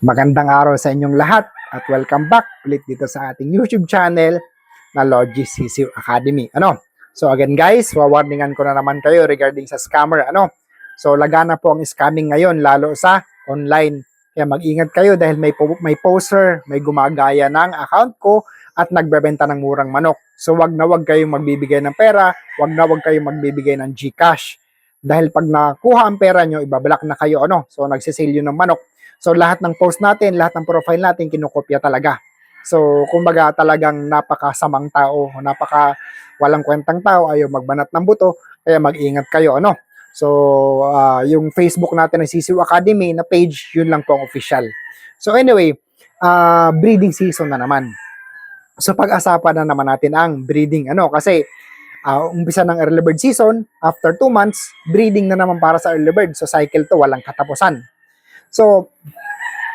Magandang araw sa inyong lahat at welcome back ulit dito sa ating YouTube channel na Logis CCU Academy. Ano? So again guys, wawarningan ko na naman kayo regarding sa scammer. Ano? So lagana po ang scamming ngayon lalo sa online. Kaya mag-ingat kayo dahil may po, may poster, may gumagaya ng account ko at nagbebenta ng murang manok. So wag na wag kayong magbibigay ng pera, wag na wag kayong magbibigay ng GCash. Dahil pag nakuha ang pera nyo, ibabalik na kayo ano. So nagsisale yun ng manok. So lahat ng post natin, lahat ng profile natin kinokopya talaga. So kumbaga talagang napakasamang tao, napaka walang kwentang tao, ayaw magbanat ng buto, kaya mag-ingat kayo ano. So ah, yung Facebook natin ng CCU Academy na page, yun lang po ang official. So anyway, ah, breeding season na naman. So pag-asapan na naman natin ang breeding ano kasi ah, umpisa ng early bird season, after 2 months, breeding na naman para sa early bird. So cycle to, walang katapusan. So,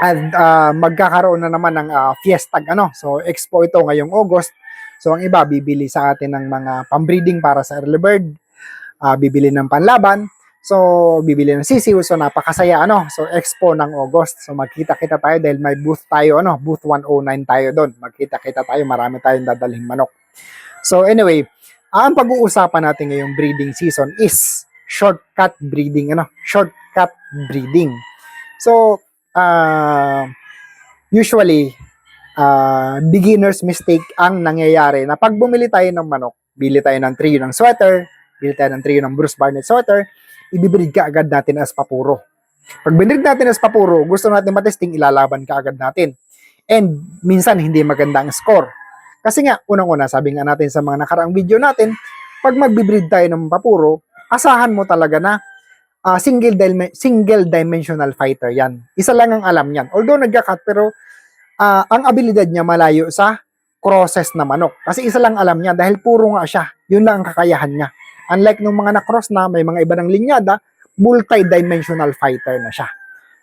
at ah, magkakaroon na naman ng ah, fiesta ano. So, expo ito ngayong August. So, ang iba bibili sa atin ng mga pambreeding para sa early bird, ah, bibili ng panlaban. So, bibili ng sisiw. So, napakasaya ano. So, expo ng August. So, magkita-kita tayo dahil may booth tayo ano, booth 109 tayo doon. Magkita-kita tayo, marami tayong dadalhin manok. So, anyway, ang pag-uusapan natin ngayong breeding season is shortcut breeding ano, shortcut breeding. So, uh, usually, uh, beginner's mistake ang nangyayari na pag bumili tayo ng manok, bili tayo ng trio ng sweater, bili tayo ng trio ng Bruce Barnett sweater, ibibreed ka agad natin as papuro. Pag binreed natin as papuro, gusto natin matesting, ilalaban ka agad natin. And minsan, hindi maganda ang score. Kasi nga, unang-una, sabi nga natin sa mga nakaraang video natin, pag magbibreed tayo ng papuro, asahan mo talaga na ah, single dim- single dimensional fighter 'yan. Isa lang ang alam niyan. Although nagka-cut pero ah, ang abilidad niya malayo sa crosses na manok. Kasi isa lang alam niya dahil puro nga siya. Yun lang ang kakayahan niya. Unlike nung mga na-cross na may mga iba ng linyada, multi-dimensional fighter na siya.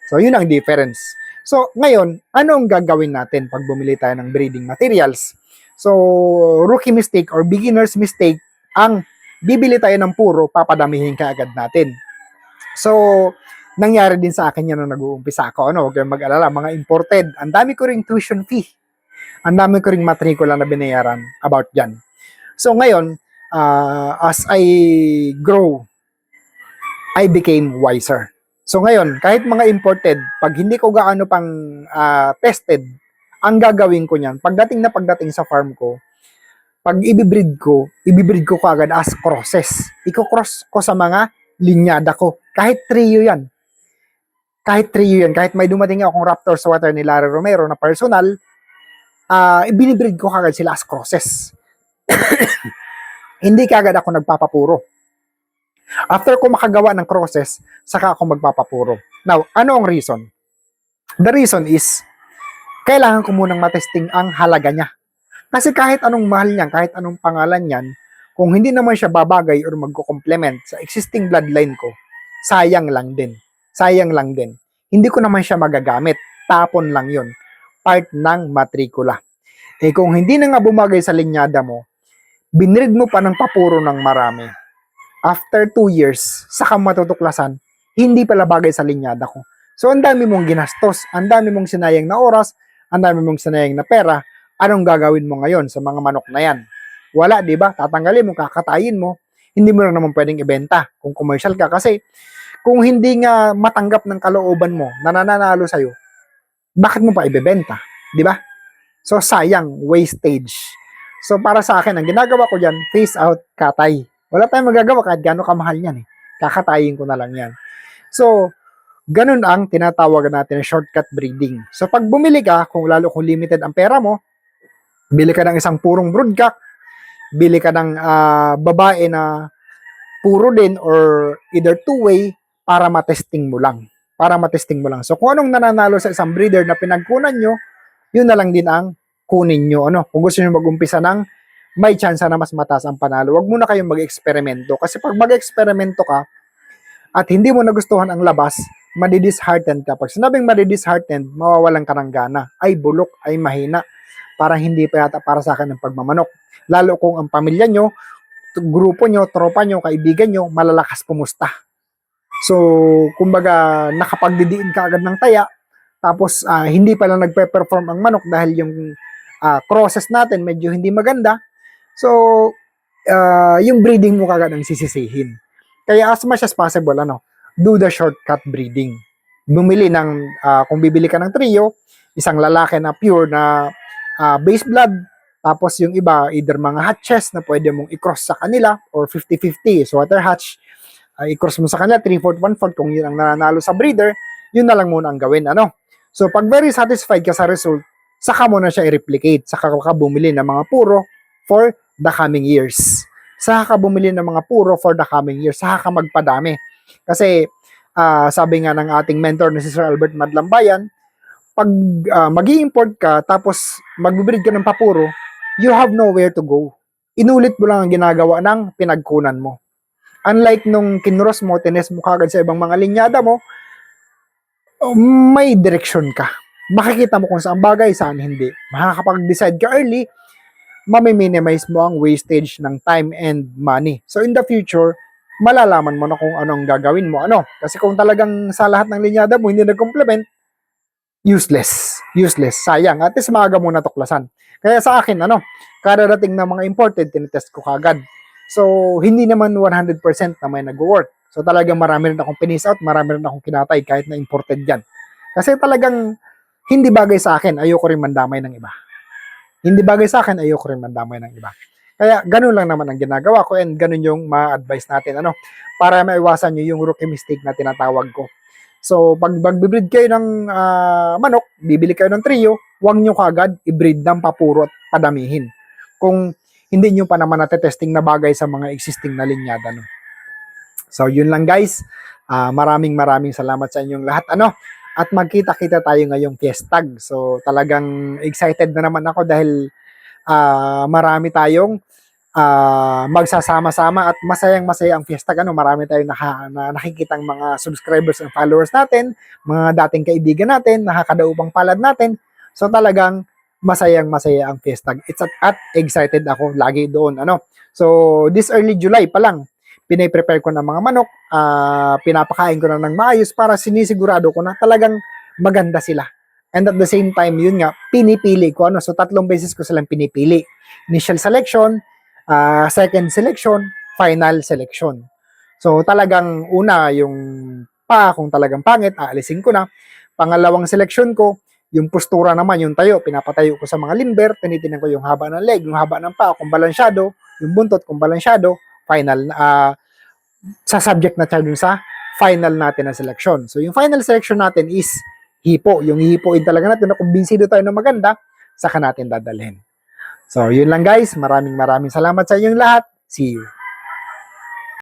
So yun ang difference. So ngayon, ano ang gagawin natin pag bumili tayo ng breeding materials? So rookie mistake or beginner's mistake ang bibili tayo ng puro, papadamihin ka agad natin. So, nangyari din sa akin yan nung nag-uumpisa ako. Ano, huwag kayong mag-alala, mga imported. Ang dami ko ring tuition fee. Ang dami ko ring matrikula na binayaran about yan. So, ngayon, uh, as I grow, I became wiser. So, ngayon, kahit mga imported, pag hindi ko gaano pang ah, tested, ang gagawin ko niyan, pagdating na pagdating sa farm ko, pag ibibreed ko, ibibreed ko kaagad as crosses. Iko-cross ko sa mga linyada ko. Kahit trio yan. Kahit trio yan. Kahit may dumating akong Raptor sa water ni Larry Romero na personal, ah ibinibreed ko kagad sila as crosses. Hindi kagad ako nagpapapuro. After ko makagawa ng crosses, saka ako magpapapuro. Now, ano ang reason? The reason is, kailangan ko munang matesting ang halaga niya. Kasi kahit anong mahal niyan, kahit anong pangalan niyan, kung hindi naman siya babagay or magko-complement sa existing bloodline ko, sayang lang din. Sayang lang din. Hindi ko naman siya magagamit. Tapon lang yon Part ng matrikula. Eh kung hindi na nga bumagay sa linyada mo, binrid mo pa ng papuro ng marami. After two years, saka matutuklasan, hindi pala bagay sa linyada ko. So, ang dami mong ginastos, ang dami mong sinayang na oras, ang dami mong sinayang na pera, anong gagawin mo ngayon sa mga manok na yan? Wala, di ba? Tatanggalin mo, kakatayin mo. Hindi mo na naman pwedeng ibenta kung commercial ka. Kasi kung hindi nga matanggap ng kalooban mo na nananalo sa'yo, bakit mo pa ibebenta? Di ba? So, sayang, wastage. So, para sa akin, ang ginagawa ko dyan, face out, katay. Wala tayong magagawa kahit gano'ng kamahal yan eh. Kakatayin ko na lang yan. So, ganun ang tinatawag natin na shortcut breeding. So, pag bumili ka, kung lalo kung limited ang pera mo, bili ka ng isang purong broodcock, bili ka ng ah, babae na puro din or either two-way para matesting mo lang. Para matesting mo lang. So, kung anong nananalo sa isang breeder na pinagkunan nyo, yun na lang din ang kunin nyo. Ano? Kung gusto nyo mag-umpisa ng may chance na mas mataas ang panalo, wag muna kayong mag-eksperimento. Kasi pag mag-eksperimento ka at hindi mo nagustuhan ang labas, madidisheartened ka. Pag sinabing madidisheartened, mawawalan ka ng gana. Ay bulok, ay mahina. Para hindi pa yata para sa akin ng pagmamanok. Lalo kung ang pamilya nyo, grupo nyo, tropa nyo, kaibigan nyo, malalakas pumusta. So, kumbaga, nakapagdidiin ka agad ng taya, tapos ah, hindi pala nagpe-perform ang manok dahil yung ah, crosses natin medyo hindi maganda. So, ah, yung breeding mo kagad ang sisisihin. Kaya as much as possible, ano, do the shortcut breeding. Bumili ng, ah, kung bibili ka ng trio, isang lalaki na pure na ah, base blood, tapos yung iba, either mga hatches na pwede mong i-cross sa kanila or 50-50. So, water hatch, uh, i-cross mo sa kanila, 3-4, 1-4, kung yun ang nananalo sa breeder, yun na lang muna ang gawin. Ano? So, pag very satisfied ka sa result, saka mo na siya i-replicate. Saka ka bumili ng mga puro for the coming years. Saka ka bumili ng mga puro for the coming years. Saka ka magpadami. Kasi, ah, sabi nga ng ating mentor na si Sir Albert Madlambayan, pag uh, mag import ka, tapos magbibreed ka ng papuro, you have nowhere to go. Inulit mo lang ang ginagawa ng pinagkunan mo. Unlike nung kinros mo, tines mo kagad sa ibang mga linyada mo, may direction ka. Makikita mo kung saan bagay, saan hindi. Makakapag-decide ka early, mami-minimize mo ang wastage ng time and money. So in the future, malalaman mo na kung anong gagawin mo. Ano? Kasi kung talagang sa lahat ng linyada mo hindi nag-complement, useless. Useless. Sayang. At least maaga mo natuklasan. Kaya sa akin, ano, kararating na mga imported, tinetest ko kagad. So, hindi naman 100% na may nag-work. So, talagang marami rin akong pinis out, marami rin akong kinatay kahit na imported yan. Kasi talagang hindi bagay sa akin, ayoko rin mandamay ng iba. Hindi bagay sa akin, ayoko rin mandamay ng iba. Kaya ganun lang naman ang ginagawa ko and ganun yung ma-advise natin ano para maiwasan nyo yung rookie mistake na tinatawag ko. So, pag magbibreed kayo ng ah, manok, bibili kayo ng trio, huwag nyo kagad i-breed ng papuro at padamihin. Kung hindi nyo pa naman natetesting na bagay sa mga existing na linyada. No? So, yun lang guys. Ah, maraming maraming salamat sa inyong lahat. Ano? At magkita-kita tayo ngayong fiestag. So, talagang excited na naman ako dahil ah, marami tayong ah, magsasama-sama at masayang-masaya ang fiesta. Ano, marami tayong naka, na, nakikitang mga subscribers and followers natin, mga dating kaibigan natin, nakakadaupang palad natin. So talagang masayang-masaya ang fiesta. It's at, at excited ako lagi doon. Ano? So this early July pa lang, pinaprepare ko ng mga manok, ah, pinapakain ko na ng maayos para sinisigurado ko na talagang maganda sila. And at the same time, yun nga, pinipili ko. Ano? So tatlong beses ko silang pinipili. Initial selection, ah, second selection, final selection. So talagang una yung pa kung talagang pangit, aalisin ko na. Pangalawang selection ko, yung postura naman, yung tayo, pinapatayo ko sa mga limber, tinitingnan ko yung haba ng leg, yung haba ng paa, kung balansyado, yung buntot, kung balansyado, final, ah sa subject na tayo sa final natin na selection. So yung final selection natin is hipo. Yung hipoin talaga natin na kumbinsido tayo na maganda, saka natin dadalhin. So, yun lang guys. Maraming maraming salamat sa inyong lahat. See you.